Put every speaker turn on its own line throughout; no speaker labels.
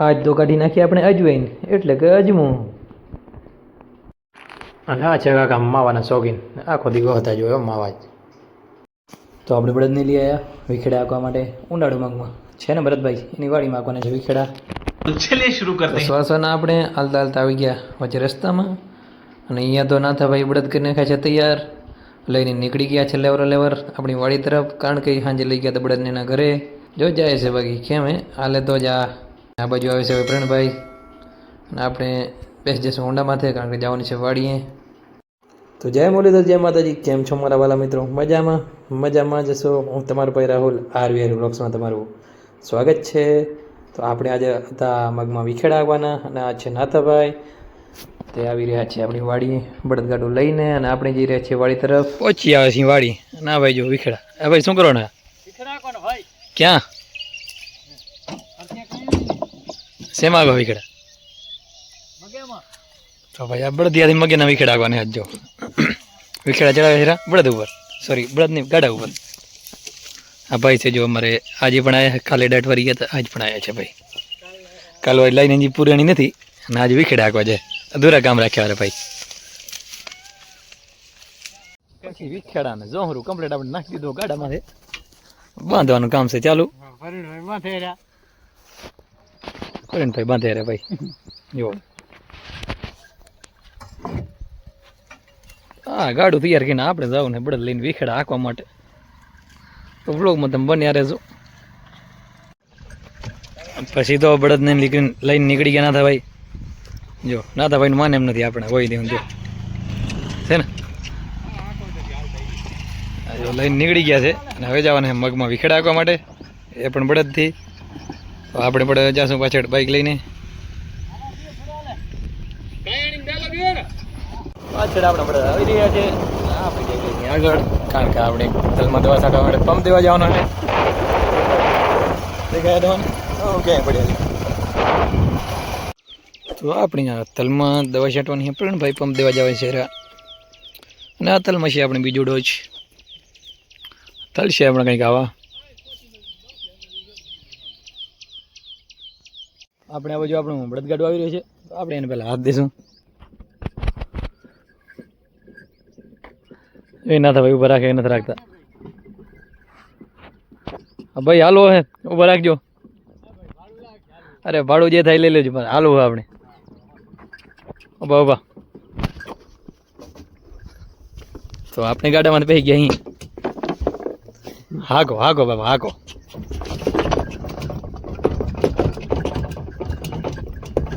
આજ તો કાઢી નાખીએ આપણે અજવાઈન એટલે કે અજમું. અને આ છે કાકા માવાના શોખીન આખો દીવો હતા જોયો માવા જ. તો આપણે બળદને લઈ આવ્યા વિખેડા આંકવા માટે ઉનાળુ માંગમાં છે ને ભરતભાઈ? એની વાડીમાં આંકવાના છે વિખેડા.
છેલ્લે શરૂ કરતા
શ્વાસોના આપણે હાલતા હાલતા આવી ગયા વચ્ચે રસ્તામાં. અને અહીંયા તો નાથાભાઈ બળદ કરીને નાખ્યા છે તૈયાર. લઈને નીકળી ગયા છે લેવર લેવર. આપણી વાડી તરફ. કારણ કે સાંજે લઈ ગયા તો બળદને એના ઘરે. જો જાય છે બાકી કેમ હે? હાલે તો જ. આ આ બાજુ આવે છે વિપ્રણભાઈ. અને આપણે બેસી જઈશું હોન્ડા માથે કારણ કે જવાની છે વાડીએ. તો જય મુરલીધર જય માતાજી. કેમ છો મારા વાલા મિત્રો? મજામાં? મજામાં જશો હું તમારો ભાઈ રાહુલ આરવીઆર બ્લોગ્સમાં તમારું સ્વાગત છે. તો આપણે આજે હતા મગમાં વિખેડા આવવાના અને આ છે નાથાભાઈ. તે આવી રહ્યા છે આપણી વાડી બળદગાડું લઈને અને આપણે જઈ રહ્યા છીએ વાડી તરફ. પહોંચી આવે છે વાડી. ના ભાઈ જો વિખેડા. હા ભાઈ શું કરો ને? ક્યાં? શેમાં આવ્યા વિખેડા. તો ભાઈ આ બળદિયાથી મગે ના વિખેડા આવવાને જો. વિખેડા ચડાવે છે બળદ ઉપર. સોરી બળદની ગાડા ઉપર. આ ભાઈ છે જો અમારે આજે પણ આવ્યા કાલે દાટ વરી ગયા આજ પણ આવ્યા છે ભાઈ. કાલ વાળી લાઈન હજી પૂરાણી નથી, અને આજે વિખેડા આગવા જાય. અધૂરા કામ રાખ્યા ભાઈ. પછી વિખેડા ને જોહરું કમ્પ્લીટ આપણે નાખી દીધું ગાડામાંથી બાંધવાનું કામ છે ચાલુ. ભાઈ બાંધે રે ભાઈ. જો. હા ગાડું તૈયાર કરીને આપણે જાવ ને બળદ લઈને વિખેડા હાંકવા માટે. તો વ્લોગમાં તમે બન્યા રહેજો. પછી તો બળદને લઈને નીકળી ગયા નાથા ભાઈ. જો, નાથા ભાઈનું માને એમ નથી આપણે કોઈ દેવું જો. છે ને? જો લઈને નીકળી ગયા છે અને હવે જવાના મગમાં વિખેડા હાંકવા માટે. એ પણ બળદથી. તો આપણે પણ જાશું પાછળ બાઈક લઈને. પાછળ આપણે બધા આવી રહ્યા છે. આપણે આગળ, કારણ કે આપણે તલમાં દવા માટે પંપ દેવા જવાનો છે. દેખાય દવા ક્યાંય પડ્યા તો આપણી તલમાં દવા છાંટવાની છે, પણ ભાઈ પંપ દેવા જવાય છે અને આ તલમાં છે આપણે બીજો ડોઝ. તલ છે આપણે કંઈક આવા. આપણે આ બાજુ આપણું બળદગાડું આવી રહ્યું છે. તો આપણે એને પહેલાં હાથ દઈશું એ ના થાય ઊભા રાખે, એ નથી રાખતા. ભાઈ, હાલો હે, ઊભા રાખજો. અરે, ભાડું જે થાય લઈ લેજો, પણ હાલો આપણે. ઊભા ઊભા. તો આપણે ગાડામાં બેસી ગયા અહીં. હાકો હાકો, બાબા, હાકો.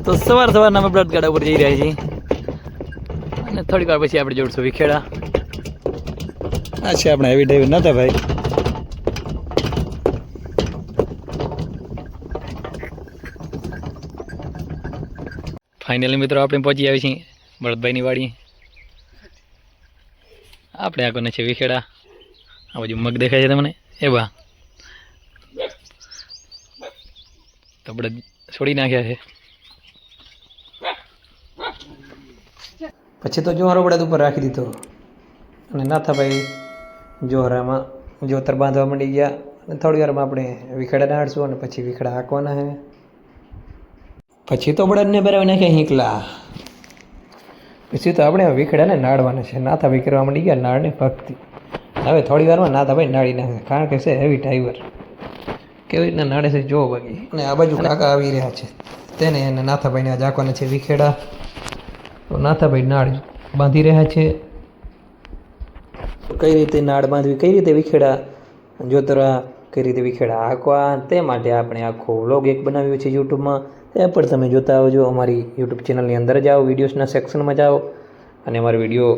તો સવાર સવારના અમે બ્લડ ગાડા ઉપર જઈ રહ્યા છીએ. અને થોડીક વાર પછી આપણે જોડશું વિખેડા. આ છે આપણે હેવી ડ્રાઈવર નતા ભાઈ. ફાઇનલી મિત્રો આપણે પહોંચી આવી છીએ બળદભાઈની વાડી આપણે આ કોને છે વિખેડા? આ બાજુ મગ દેખાય છે તમને? એ બા તો બળદ છોડી નાખ્યા છે. પછી તો જોહરો બળદ ઉપર રાખી દીધો. અને નાથાભાઈ જોહરામાં જોતર બાંધવા માંડી ગયા. અને થોડી વારમાં આપણે વિખેડા નાડશું અને પછી વિખેડા હાંકવાના છે પછી તો બળદને બરાબર નાખ્યા હિંકલા. પછી તો આપણે વિખેડાને નાડવાના છે. નાથાભાઈ કરવા માંડી ગયા નાળને ભક્તિ. હવે થોડી વારમાં નાથાભાઈ નાડી નાખે. કારણ કે છે હેવી ડ્રાઈવર કેવી રીતના નાડે છે જો બાકી. અને આ બાજુ કાકા આવી રહ્યા છે. તેને અને નાથાભાઈને આ જાકવાના છે વિખેડા. તો નાથાભાઈ નાળ બાંધી રહ્યા છે. કઈ રીતે નાળ બાંધવી, કઈ રીતે વિખેડા? જોતરા કઈ રીતે વિખેડા? હાંકવા તે માટે આપણે આખો વ્લોગ એક બનાવ્યો છે યુટ્યુબમાં. તે પણ તમે જોતા આવજો અમારી યુટ્યુબ ચેનલની અંદર જાઓ વિડીયોઝના સેક્શનમાં જાઓ અને અમારો વીડિયો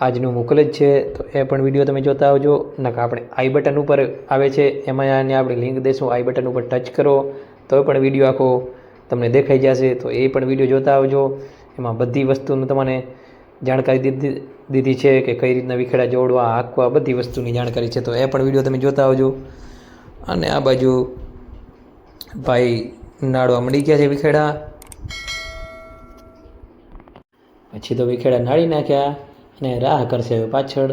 આજનું મોકલ જ છે. તો એ પણ વીડિયો તમે જોતા આવજો. નકા આપણે આઈ બટન ઉપર આવે છે. એમાં આને આપણે લિંક દઈશું. આઈ બટન ઉપર ટચ કરો. તો પણ વીડિયો આખો તમને દેખાઈ જશે. તો એ પણ વીડિયો જોતા આવજો. એમાં બધી વસ્તુનું તમને જાણકારી દીધી દીધી છે કે કઈ રીતના વિખેડા જોડવા, હાંકવા, બધી વસ્તુની જાણકારી છે. તો એ પણ વીડિયો તમે જોતા આવજો. અને આ બાજુ ભાઈ નાડવા મળી ગયા છે વિખેડા. પછી તો વિખેડા નાળી નાખ્યા અને રાહ કરશે હવે પાછળ.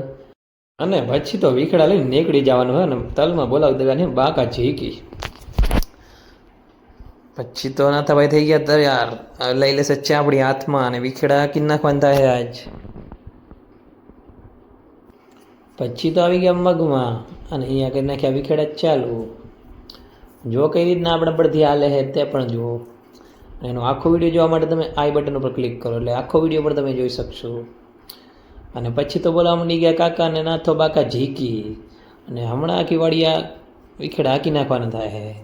અને પછી તો વિખેડા લઈને નીકળી જવાનું હોય અને તલમાં બોલાવી દેવાની બાકા ઝીકી. પછી તો નાથા ભાઈ થઈ ગયા તર યાર. લઈ લેશે ચાપડી હાથમાં અને વિખેડા હાકી નાખવાના થાય આજ. પછી તો આવી ગયા મગમાં. અને અહીંયા કરી નાખ્યા વિખેડા ચાલુ. જો કઈ રીતના આપણા પરથી હાલે છે તે પણ જુઓ. એનો આખો વીડિયો જોવા માટે તમે આઈ બટન ઉપર ક્લિક કરો. એટલે આખો વીડિયો પણ તમે જોઈ શકશો. અને પછી તો બોલાવા માંડી ગયા કાકા અને નાથો બાકા ઝીકી. અને હમણાં આખી વાડિયા વિખેડા હાકી નાખવાના થાય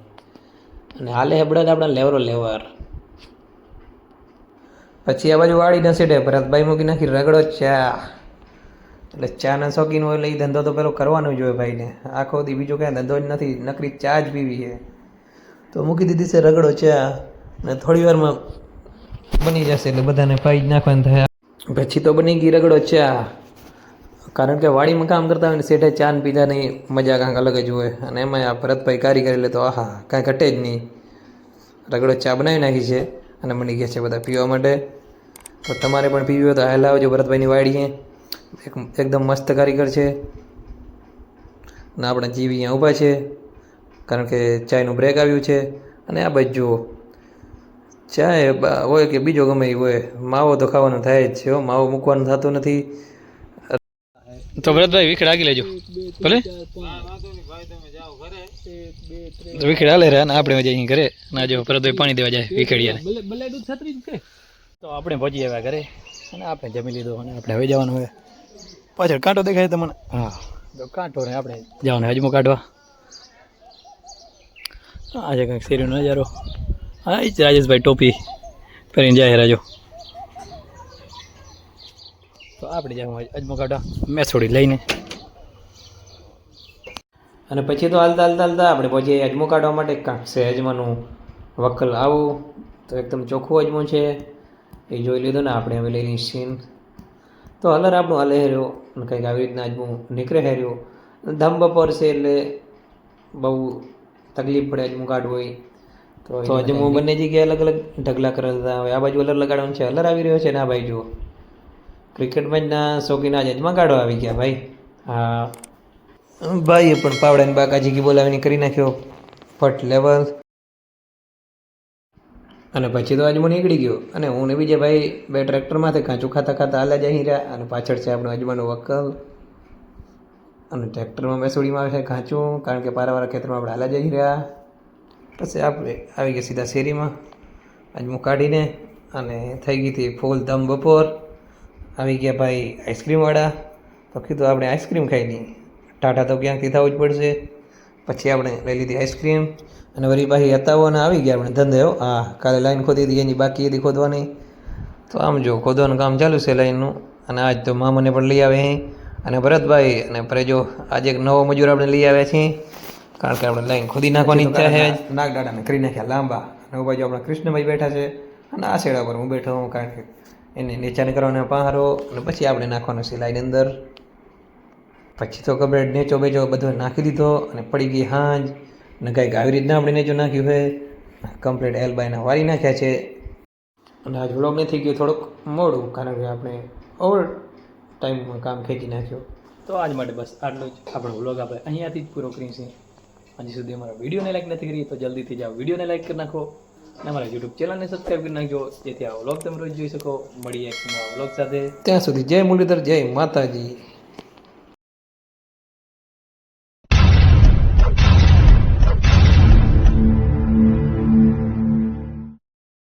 અને હાલે હે બળદ આપણા લેવરો લેવર. પછી આ બાજુ વાળી ન સેટે ભરતભાઈ મૂકી નાખી રગડો ચા. એટલે ચાના શોખીન હોય એટલે એ ધંધો તો પેલો કરવાનો જ હોય ભાઈને. આખો દી બીજો કાંઈ ધંધો જ નથી નકરી ચા જ પીવી છે. તો મૂકી દીધી છે રગડો ચા અને થોડી વારમાં બની જશે એટલે બધાને પાઈ જ નાખવાનું થાય. પછી તો બની ગઈ રગડો ચા. કારણ કે વાડીમાં કામ કરતા હોય ને શેઠે ચા ને પીધાની મજા કાંઈક અલગ જ હોય. અને એમાં આ ભરતભાઈ કારીગર એટલે તો આહા, કાંઈ ઘટે જ નહીં. રગડો ચા બનાવી નાખી છે અને મળી ગયા છે બધા પીવા માટે. તો તમારે પણ પીવી હોય તો હાલ આવજો ભરતભાઈની વાડીએ. એક, એકદમ મસ્ત કારીગર છે. ને આપણે જીવી અહીંયા ઊભા છે. કારણ કે ચાયનું બ્રેક આવ્યું છે. અને આ બાજુ જુઓ. ચાય હોય કે બીજો ગમે એ હોય, માવો તો ખાવાનું થાય જ છે માવો મૂકવાનું થતું નથી. તો ભરતભાઈ વિખેડ આગી લેજો. ભલે? તો વિખેડ હાલે રે અને આપણે જઈએ ઘરે. ના જો ભરતભાઈ પાણી દેવા જાય વિખેડિયા તો આપણે પહોંચી આવ્યા ઘરે અને આપણે જમી લીધો અને આપણે હવે જવાનું હોય પાછળ કાંટો દેખાય તમને? હા તો કાંટો ને આપણે જવાનું હજમો કાઢવા. આજે કંઈક શેરીનો નજારો. હા એ જ રાજેશભાઈ ટોપી પહેરીને જાય રાજો. તો આપણે જવું અજમો મેસોડી લઈને. અને પછી તો હાલતા હાલતા હાલતા આપણે પછી અજમો કાઢવા માટે કાંક છે અજમાનું વકલ આવું. તો એકદમ ચોખ્ખું અજમો છે. એ જોઈ લીધું ને આપણે હવે લઈને સીન. તો હલર આપણું હલે હેર્યો અને કંઈક આવી રીતના અજમું નીકળે હેર્યો. ધમ બપોર છે એટલે બહુ તકલીફ પડે અજમું કાઢવું હોય. તો અજમું બંને જગ્યાએ અલગ અલગ ઢગલા કરેલા હવે આ બાજુ અલર લગાડવાનું છે. અલર આવી રહ્યો છે ને આ બાજુ? જુઓ ક્રિકેટ મેચના શોખીન આજે અજમા કાઢવા આવી ગયા ભાઈ. હા. ભાઈએ પણ પાવડાની બાકાજી બોલાવીને કરી નાખ્યો. ફટ લેવલ અને પછી તો અજમો નીકળી ગયો. અને હું ને બીજે ભાઈ બે ટ્રેક્ટરમાંથી કાચું ખાતા ખાતા હાલ્યા જઈ રહ્યા. અને પાછળ છે આપણો અજમાનો વકલ અને ટ્રેક્ટરમાં મેસોડીમાં આવે છે કાચું, કારણ કે પારાવાળા ખેતરમાં આપણે હાલ્યા જઈ રહ્યા. પછી આપણે આવી ગયા સીધા શેરીમાં. અજમું કાઢીને અને થઈ ગઈ હતી ફૂલ ધમ બપોર. આવી ગયા ભાઈ આઈસ્ક્રીમવાળા તો કીધું આપણે આઈસ્ક્રીમ ખાઈ લઈએ. ટાટા તો ક્યાંકથી થવું જ પડશે. પછી આપણે લઈ લીધી આઈસ્ક્રીમ. અને વળી પાછી અને આવી ગયા આપણે ધંધે હો કાલે લાઈન ખોદી હતી, એની બાકી હતી ખોદવાની. તો આમ જો, ખોદવાનું કામ ચાલુ છે લાઈનનું. અને આજ તો મામાને પણ લઈ આવે અહીં અને ભરતભાઈ અને પ્રેજો આજે એક નવો મજૂર આપણે લઈ આવ્યા છીએ. કારણ કે આપણે લાઈન ખોદી નાખવાની ઈચ્છા છે નાગદાડાને કરી નાખ્યા લાંબા. અને બાજુ આપણા કૃષ્ણભાઈ બેઠા છે. અને આ શેડા પર હું બેઠો હું કારણ કે એને નીચાને કરવાનો પહારો અને પછી આપણે નાખવાનો સિલાઈની અંદર. પછી તો કબરેડ નેચો બેચો બધો નાખી દીધો અને પડી ગઈ હાંજ. અને કાંઈક આવી રીતના આપણે નેચો નાખ્યું હોય કમ્પ્લીટ એલબાઈના વારી નાખ્યા છે. અને આજ વ્લોગ નથી ગયો, થોડુંક મોડું, કારણ કે આપણે ઓવર ટાઈમમાં કામ ખેંચી નાખ્યો.
તો આજ માટે બસ આટલું જ. આપણો વ્લોગ આપણે અહીંયાથી જ પૂરો કરીશું હજી સુધી અમારા વિડીયોને લાઈક નથી કરી, તો જલ્દીથી જાઓ વિડીયોને લાઈક કરી નાખો. અને અમારા યુટ્યુબ ચેનલને સબસ્ક્રાઈબ કરી નાખજો. જેથી આ વ્લોગ તમે રોજ જોઈ શકો. મળીએ વ્લોગ સાથે.
ત્યાં સુધી જય મુરલીધર, જય માતાજી.